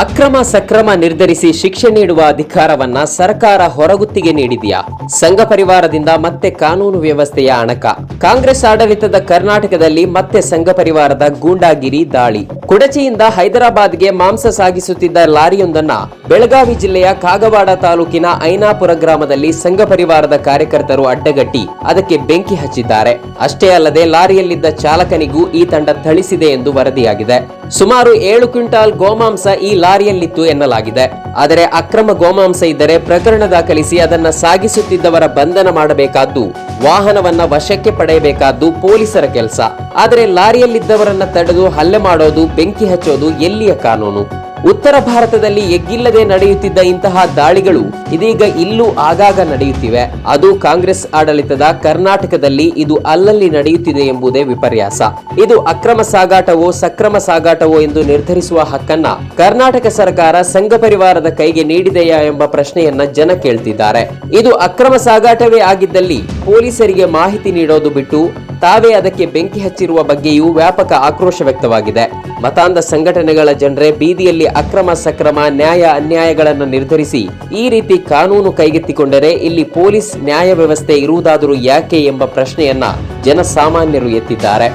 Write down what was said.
ಅಕ್ರಮ ಸಕ್ರಮ ನಿರ್ಧರಿಸಿ ಶಿಕ್ಷೆ ನೀಡುವ ಅಧಿಕಾರವನ್ನ ಸರ್ಕಾರ ಹೊರಗುತ್ತಿಗೆ ನೀಡಿದೆಯಾ? ಸಂಘ ಪರಿವಾರದಿಂದ ಮತ್ತೆ ಕಾನೂನು ವ್ಯವಸ್ಥೆಯ ಅಣಕ. ಕಾಂಗ್ರೆಸ್ ಆಡಳಿತದ ಕರ್ನಾಟಕದಲ್ಲಿ ಮತ್ತೆ ಸಂಘ ಪರಿವಾರದ ಗೂಂಡಾಗಿರಿ ದಾಳಿ. ಕುಡಚಿಯಿಂದ ಹೈದರಾಬಾದ್ಗೆ ಮಾಂಸ ಸಾಗಿಸುತ್ತಿದ್ದ ಲಾರಿಯೊಂದನ್ನ ಬೆಳಗಾವಿ ಜಿಲ್ಲೆಯ ಕಾಗವಾಡ ತಾಲೂಕಿನ ಐನಾಪುರ ಗ್ರಾಮದಲ್ಲಿ ಸಂಘ ಪರಿವಾರದ ಕಾರ್ಯಕರ್ತರು ಅಡ್ಡಗಟ್ಟಿ ಅದಕ್ಕೆ ಬೆಂಕಿ ಹಚ್ಚಿದ್ದಾರೆ. ಅಷ್ಟೇ ಅಲ್ಲದೆ ಲಾರಿಯಲ್ಲಿದ್ದ ಚಾಲಕನಿಗೂ ಈ ತಂಡ ಥಳಿಸಿದೆ ಎಂದು ವರದಿಯಾಗಿದೆ. ಸುಮಾರು ಏಳು ಕ್ವಿಂಟಾಲ್ ಗೋಮಾಂಸ ಈ ಲಾರಿಯಲ್ಲಿತ್ತು ಎನ್ನಲಾಗಿದೆ. ಆದರೆ ಅಕ್ರಮ ಗೋಮಾಂಸ ಇದ್ದರೆ ಪ್ರಕರಣ ದಾಖಲಿಸಿ ಅದನ್ನ ಸಾಗಿಸುತ್ತಿದ್ದವರ ಬಂಧನ ಮಾಡಬೇಕಾದ್ದು, ವಾಹನವನ್ನ ವಶಕ್ಕೆ ಪಡೆಯಬೇಕಾದ್ದು ಪೊಲೀಸರ ಕೆಲಸ. ಆದರೆ ಲಾರಿಯಲ್ಲಿದ್ದವರನ್ನ ತಡೆದು ಹಲ್ಲೆ ಮಾಡೋದು, ಬೆಂಕಿ ಹಚ್ಚೋದು ಎಲ್ಲಿಯ ಕಾನೂನು? ಉತ್ತರ ಭಾರತದಲ್ಲಿ ಎಗ್ಗಿಲ್ಲದೆ ನಡೆಯುತ್ತಿದ್ದ ಇಂತಹ ದಾಳಿಗಳು ಇದೀಗ ಇಲ್ಲೂ ಆಗಾಗ ನಡೆಯುತ್ತಿವೆ. ಅದು ಕಾಂಗ್ರೆಸ್ ಆಡಳಿತದ ಕರ್ನಾಟಕದಲ್ಲಿ ಇದು ಅಲ್ಲಲ್ಲಿ ನಡೆಯುತ್ತಿದೆ ಎಂಬುದೇ ವಿಪರ್ಯಾಸ. ಇದು ಅಕ್ರಮ ಸಾಗಾಟವೋ ಸಕ್ರಮ ಸಾಗಾಟವೋ ಎಂದು ನಿರ್ಧರಿಸುವ ಹಕ್ಕನ್ನ ಕರ್ನಾಟಕ ಸರ್ಕಾರ ಸಂಘ ಪರಿವಾರದ ಕೈಗೆ ನೀಡಿದೆಯಾ ಎಂಬ ಪ್ರಶ್ನೆಯನ್ನ ಜನ ಕೇಳ್ತಿದ್ದಾರೆ. ಇದು ಅಕ್ರಮ ಸಾಗಾಟವೇ ಆಗಿದ್ದಲ್ಲಿ ಪೊಲೀಸರಿಗೆ ಮಾಹಿತಿ ನೀಡೋದು ಬಿಟ್ಟು ತಾವೇ ಅದಕ್ಕೆ ಬೆಂಕಿ ಹಚ್ಚಿರುವ ಬಗ್ಗೆಯೂ ವ್ಯಾಪಕ ಆಕ್ರೋಶ ವ್ಯಕ್ತವಾಗಿದೆ. ಮತಾಂಧ ಸಂಘಟನೆಗಳ ಜನರೇ ಬೀದಿಯಲ್ಲಿ ಅಕ್ರಮ ಸಕ್ರಮ ನ್ಯಾಯ ಅನ್ಯಾಯಗಳನ್ನು ನಿರ್ಧರಿಸಿ ಈ ರೀತಿ ಕಾನೂನು ಕೈಗೆತ್ತಿಕೊಂಡರೆ ಇಲ್ಲಿ ಪೊಲೀಸ್ ನ್ಯಾಯ ವ್ಯವಸ್ಥೆ ಇರುವುದಾದರೂ ಯಾಕೆ ಎಂಬ ಪ್ರಶ್ನೆಯನ್ನ ಜನಸಾಮಾನ್ಯರು ಎತ್ತಿದ್ದಾರೆ.